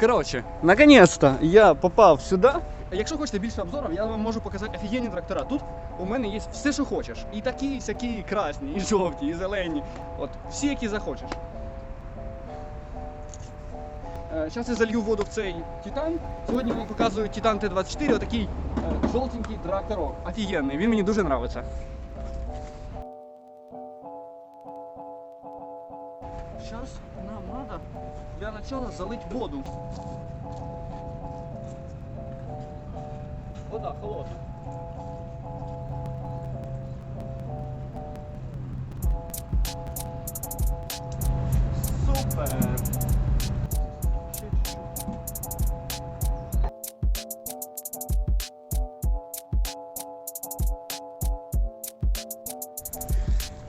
Коротше, наконець-то я попав сюди. Якщо хочете більше обзорів, я вам можу показати офігенні трактора. Тут у мене є все, що хочеш. І такі, і сякі, і красні, і жовті, і зелені. От, всі, які захочеш. Зараз я залью воду в цей Титан. Сьогодні вам показую Титан Т-24, отакий е, жовтенький тракторок. Офігенний, він мені дуже подобається. Для начала залить воду. Вода холодна. Супер.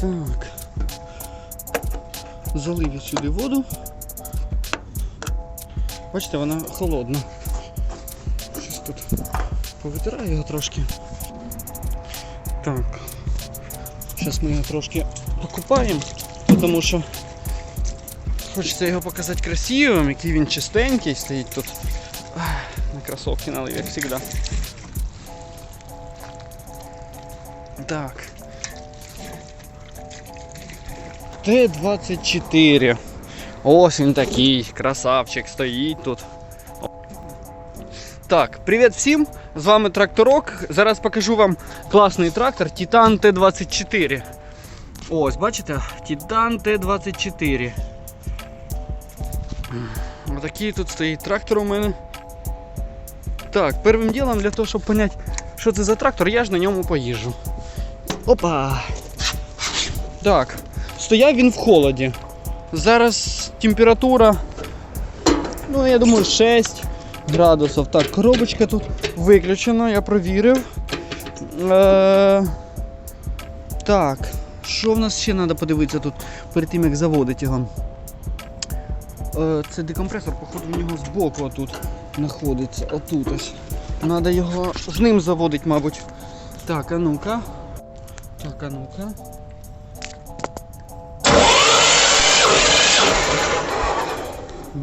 Так. Залив сюди воду. Бачите, вона холодна. Щось тут повитираю його трошки. Так. Зараз ми його трошки покупаємо, тому що хочеться його показати красивим, який він чистенький стоїть тут. На кросовки налив, як завжди. Так. Т-24. Ось він такий, красавчик, стоїть тут. Так, привіт всім! З вами Тракторок. Зараз покажу вам класний трактор Titan Т-24. Ось, бачите? Titan Т-24. Отакий тут стоїть трактор у мене. Так, першим ділом для того, щоб зрозуміти, що це за трактор, я ж на ньому поїжджу. Опа! Так, стояв він в холоді. Зараз температура, ну я думаю, 6 градусів. Так, коробочка тут виключена, я провірив. Е, так, що в нас ще треба подивитися тут перед тим, як заводити його? Е, це декомпресор, походу, в нього збоку отут знаходиться. Отут ось. Треба його з ним заводити, мабуть. Так, а ну-ка. Так, а ну-ка.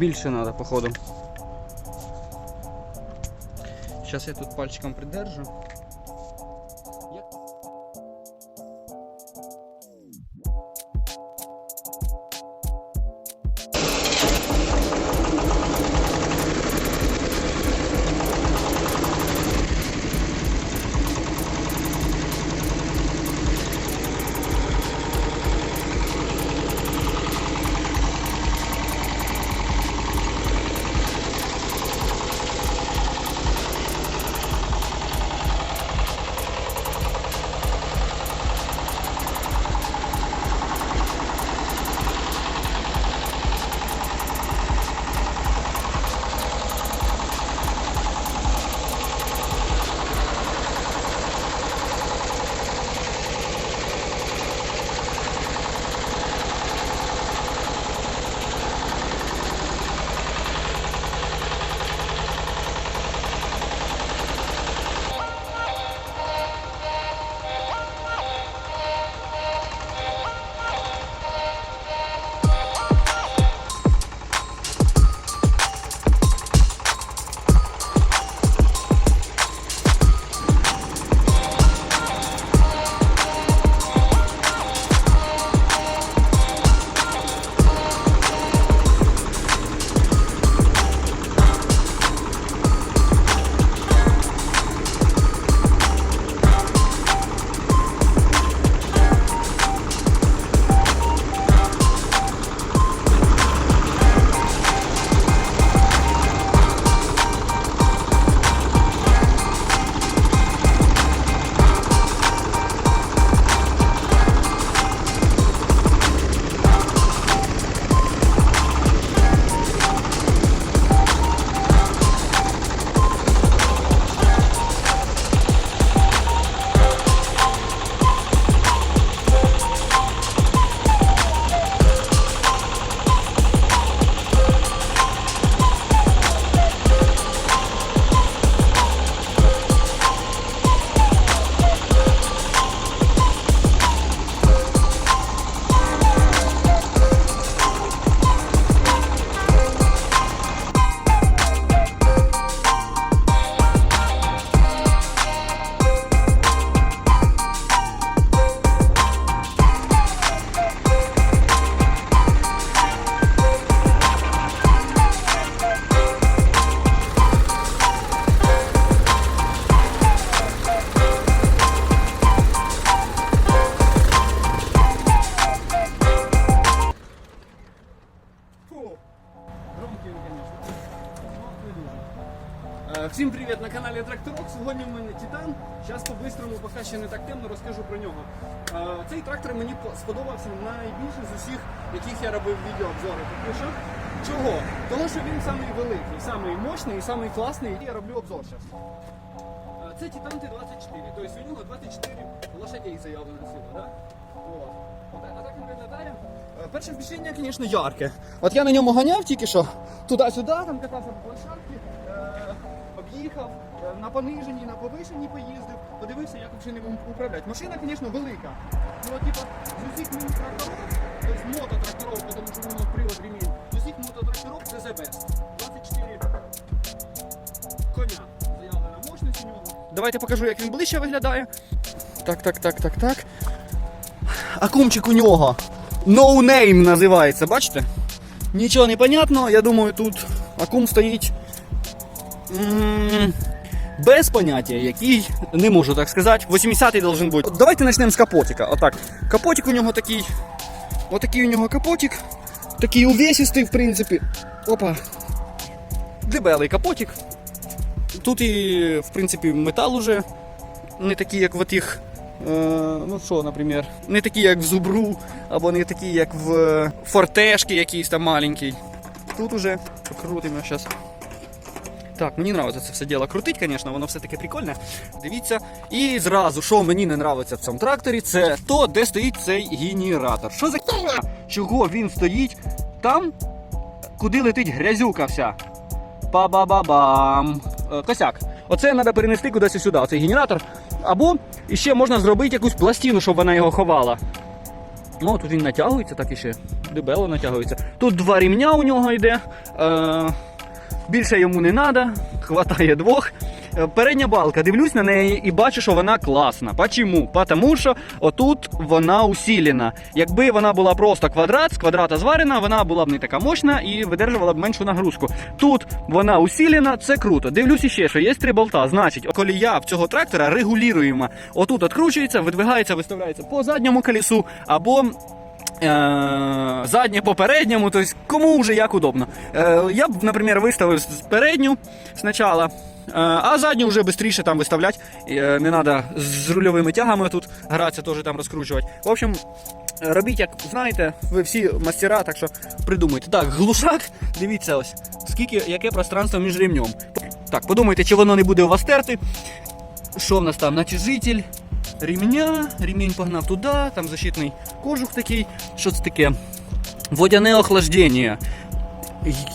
Більше треба, походу. Зараз я тут пальчиком придержу. Е, Всім привіт на каналі Тракторок. Сьогодні в мене Титан. Зараз по-бистрому, поки ще не так темно, розкажу про нього. Е, Цей трактор мені сподобався найбільше з усіх, яких я робив відеообзори. Тому що чого? Тому що він самий великий, самий мощний самий класний. І я роблю обзор зараз. Це Titan T24, тобто у нього 24 лошадей заявлено сила, да? А так він. Е, Перше впечатлення, звісно, ярке. От я на ньому ганяв тільки що, туди-сюди, там катався по площадці, е, об'їхав, е, на пониженні, на повишенні поїздив, подивився, як взагалі управляти. Машина, звісно, велика. Ну, от, типа, з усіх мінус тракторів, тобто мототракторів, тому що воно привод ремінь, з усіх мототракторів це the best. 24 коня заявлена мощність у нього. Давайте покажу, як він ближче виглядає. Так, так, так, так, так. Акумчик у нього. No name називається, бачите? Нічого не понятно, я думаю, тут акум стоїть без поняття, який, не можу так сказати, 80-й должен бути. Давайте почнемо з капотика. Отак. Капотик у нього такий. Отакий у нього капотик. Такий увесистий, в принципі. Опа. Дебелий капотик. Тут і, в принципі, метал уже не такий, як в тих. Е, ну що, наприклад, не такі, як в зубру, або не такі, як в е, фортешки якийсь там маленький. Тут уже покрутимо зараз. Так, мені подобається це все діло крутить, звісно, воно все таке прикольне. Дивіться. І зразу, що мені не подобається в цьому тракторі, це то, де стоїть цей генератор. Що за херня? Чого він стоїть там, куди летить грязюка вся? Па-ба-ба-бам. Е, Косяк. Оце треба перенести кудись сюди, оцей генератор. Або ще можна зробити якусь пластину, щоб вона його ховала. Ну, тут він натягується, так і ще дебело натягується. Тут два рівня у нього йде. Е, більше йому не треба, хватає двох. Е, Передня балка, дивлюсь на неї і бачу, що вона класна. Почому? Тому що отут вона усілена. Якби вона була просто квадрат, з квадрата зварена, вона була б не така мощна і видержувала б меншу нагрузку. Тут вона усілена, це круто. Дивлюсь іще, що є три болта. Значить, колія в цього трактора регулюємо. Отут відкручується, видвигається, виставляється по задньому колесу або заднє по передньому, тобто кому вже як удобно. Е, я б, наприклад, виставив передню спочатку, е, а задню вже швидше там виставляти. Е, не треба з рульовими тягами тут гратися, теж там розкручувати. В общем, е, робіть, як знаєте, ви всі мастера, так що придумайте. Так, глушак, дивіться ось, скільки, яке пространство між ремнем. Так, подумайте, чи воно не буде у вас терти. Що в нас там? Натяжитель, ремня, ремінь погнав туди, там защитний кожух такий. Що це таке? Водяне охлаждення.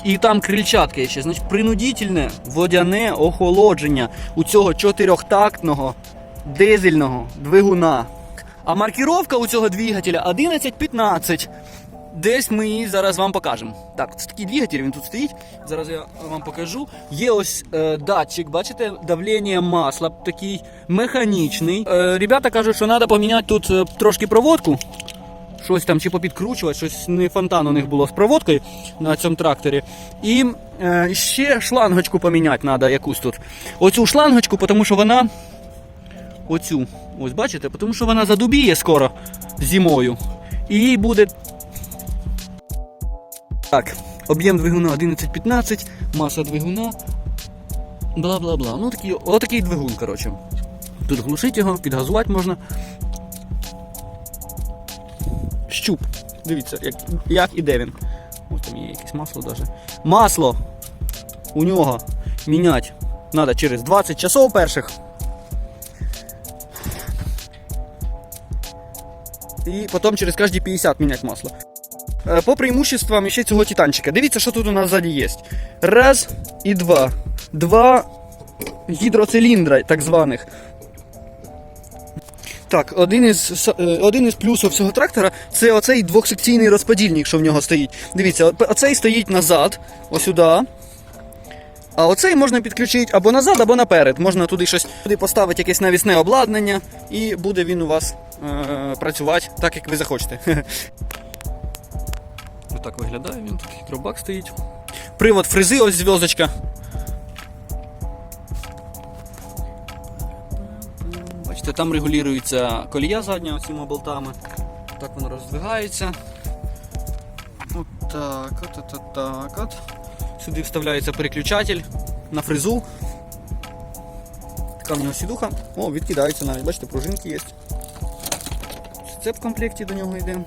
І- там крильчатка ще. Значить, принудительне водяне охолодження у цього чотирьохтактного дизельного двигуна. А маркіровка у цього двигателя 1115. Десь ми її зараз вам покажемо. Так, це такий двигатель, він тут стоїть. Зараз я вам покажу. Є ось е, датчик, бачите, давлення масла такий механічний. Е, ребята кажуть, що треба поміняти тут е, трошки проводку. Щось там чи попідкручувати, щось не фонтан у них було з проводкою на цьому тракторі. І е, ще шлангочку поміняти треба якусь тут. Оцю шлангочку, тому що вона. Оцю, ось бачите, тому що вона задубіє скоро зимою. І їй буде так, об'єм двигуна 11-15, маса двигуна. Бла-бла-бла. Ну такий, отакий двигун, коротше. Тут глушить його, підгазувати можна. Щуп. Дивіться, як, як і де він. Ось там є якесь масло даже. Масло у нього міняти треба через 20 часов перших. І потім через кожні 50 міняти масло. Е, По преимуществам ще цього титанчика. Дивіться, що тут у нас ззаді є. Раз і два. Два гідроциліндра, так званих. Так, один із, е, один із плюсів цього трактора це оцей двохсекційний розподільник, що в нього стоїть. Дивіться, оцей стоїть назад, ось сюди. А оцей можна підключити або назад, або наперед. Можна туди щось туди поставити якесь навісне обладнання, і буде він у вас е, працювати так, як ви захочете. Отак виглядає він, тут гідробак стоїть. Привод фрези, ось зв'язочка. Бачите, там регулюється колія задня цими болтами. Так воно роздвигається. От так, от, от, от так от. Сюди вставляється переключатель на фрезу. Така в нього сідуха. О, відкидається навіть, бачите, пружинки є. Це в комплекті до нього йде.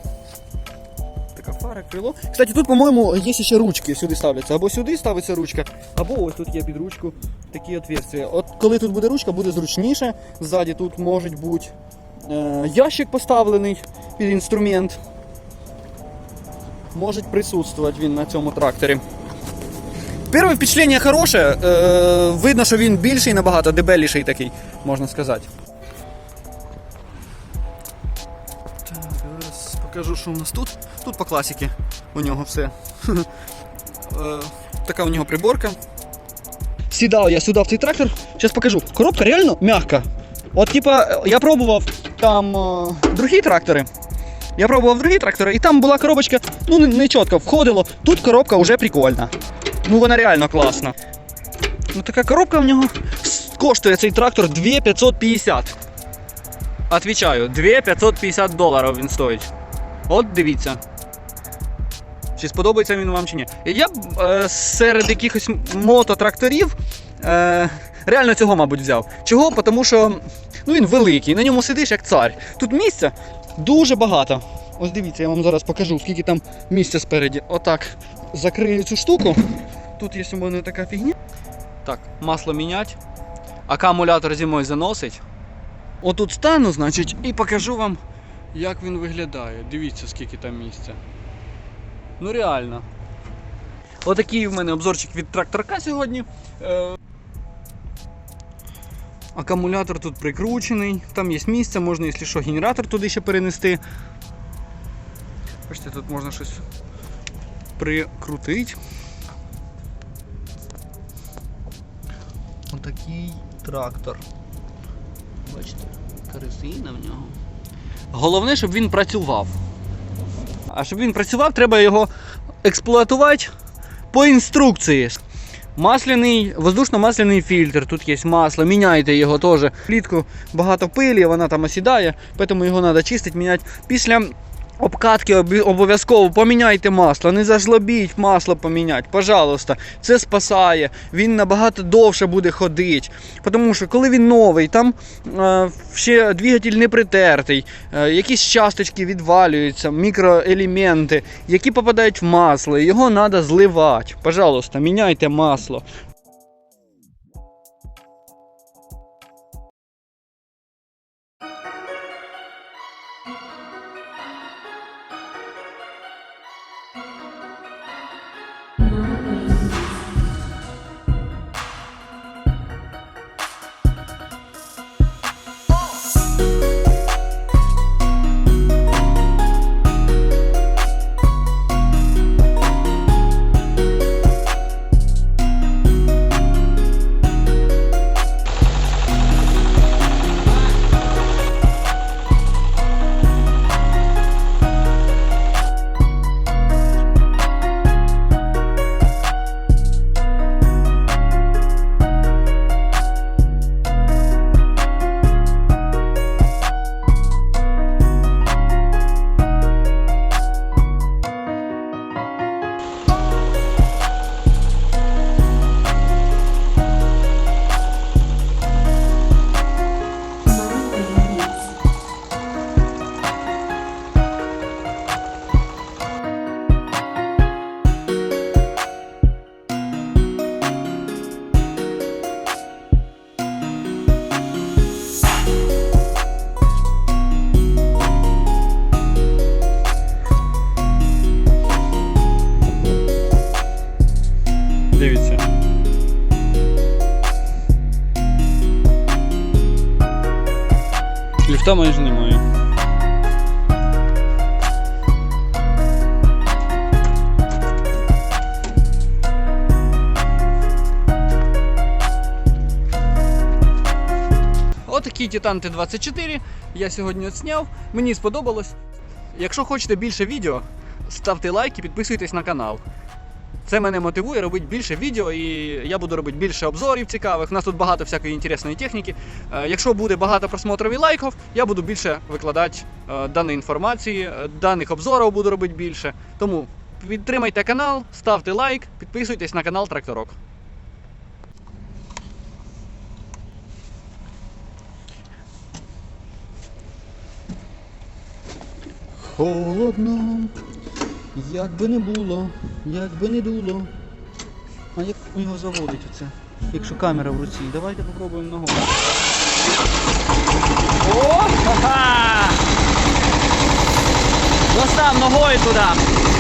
Фара, крило. Кстати, тут, по-моєму, є ще ручки сюди ставляться. Або сюди ставиться ручка, або ось тут є під ручку такі отверстия. От коли тут буде ручка, буде зручніше. Ззаді тут може бути е, ящик поставлений під інструмент. Може присутствувати він на цьому тракторі. Перше впечатлення хороше. Е, видно, що він більший, набагато дебеліший такий, можна сказати. Покажу, що у нас тут. Тут по класіки у нього все. Е, така у нього приборка. Сідав я сюди в цей трактор. Зараз покажу. Коробка реально м'яка. От, типа, я пробував там е, другі трактори. Я пробував другі трактори, і там була коробочка, ну не, чітко входило. Тут коробка вже прикольна. Ну вона реально класна. Ну така коробка в нього коштує цей трактор 2550. Отвічаю, 2550 доларів він стоїть. От дивіться. Чи сподобається він вам чи ні. Я б е, серед якихось мототракторів е, реально цього, мабуть, взяв. Чого? Тому що ну, він великий, на ньому сидиш як цар. Тут місця дуже багато. Ось дивіться, я вам зараз покажу, скільки там місця спереді. Отак закрию цю штуку. Тут є мене така фігня. Так, масло міняти. Акумулятор зимою заносить. Отут стану, значить, і покажу вам, як він виглядає. Дивіться, скільки там місця. Ну реально. Отакий в мене обзорчик від тракторка сьогодні. Е, Акумулятор тут прикручений, там є місце, можна, якщо що, генератор туди ще перенести. Бачите, тут можна щось прикрутити. Отакий трактор. Бачите, корзина в нього. Головне, щоб він працював. А щоб він працював, треба його експлуатувати по інструкції. Масляний, воздушно-масляний фільтр, тут є масло, міняйте його теж. Влітку багато пилі, вона там осідає, тому його треба чистити, міняти. Після обкатки обов'язково поміняйте масло, не зажлобіть масло поміняти, пожалуйста. Це спасає, він набагато довше буде ходити. Тому що коли він новий, там е, ще двигатель не притертий, е, якісь часточки відвалюються, мікроелементи, які попадають в масло, його треба зливати. Пожалуйста, міняйте масло. Ліфта майже немає. Отакий Titan T24 я сьогодні отсняв. Мені сподобалось. Якщо хочете більше відео, ставте лайк і підписуйтесь на канал. Це мене мотивує робити більше відео, і я буду робити більше обзорів цікавих. У нас тут багато всякої інтересної техніки. Е, Якщо буде багато просмотрів і лайків, я буду більше викладати е, даної інформації, е, даних обзорів буду робити більше. Тому підтримайте канал, ставте лайк, підписуйтесь на канал Тракторок. Холодно, як би не було, як би не дуло. А як у нього заводить оце? Якщо камера в руці, давайте попробуємо ногою. О! Ха-ха! Достав ногою туди.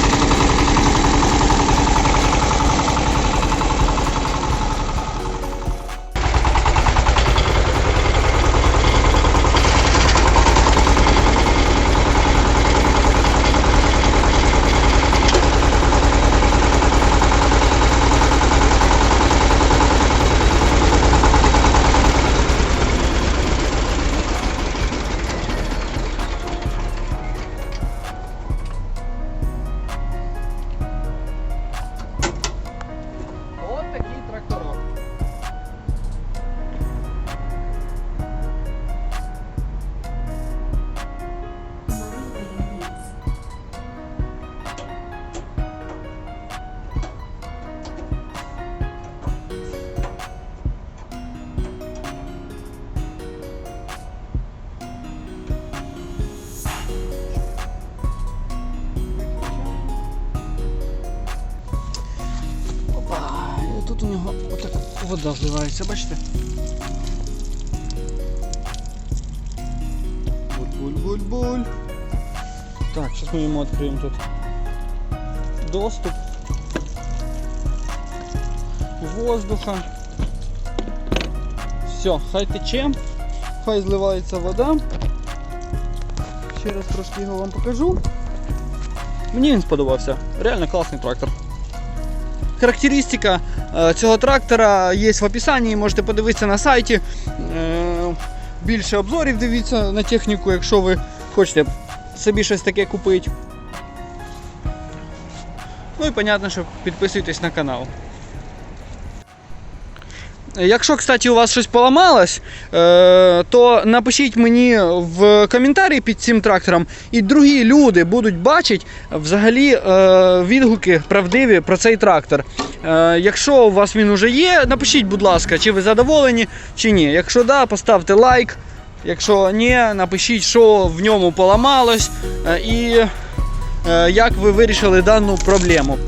Тут у нього отак вода вливається, бачите? Буль-буль-буль-буль. Так, зараз ми йому відкриємо тут доступ воздуха. Все, хай тече, хай зливається вода. Ще раз трошки його вам покажу. Мені він сподобався. Реально класний трактор. Характеристика е, цього трактора є в описанні, можете подивитися на сайті. Е, Більше обзорів дивіться на техніку, якщо ви хочете собі щось таке купити. Ну і понятно, що підписуйтесь на канал. Якщо, кстати, у вас щось поламалось, е, то напишіть мені в коментарі під цим трактором, і другі люди будуть бачити взагалі е, відгуки правдиві про цей трактор. Е, Якщо у вас він вже є, напишіть, будь ласка, чи ви задоволені, чи ні. Якщо да, поставте лайк. Якщо ні, напишіть, що в ньому поламалось і як ви вирішили дану проблему.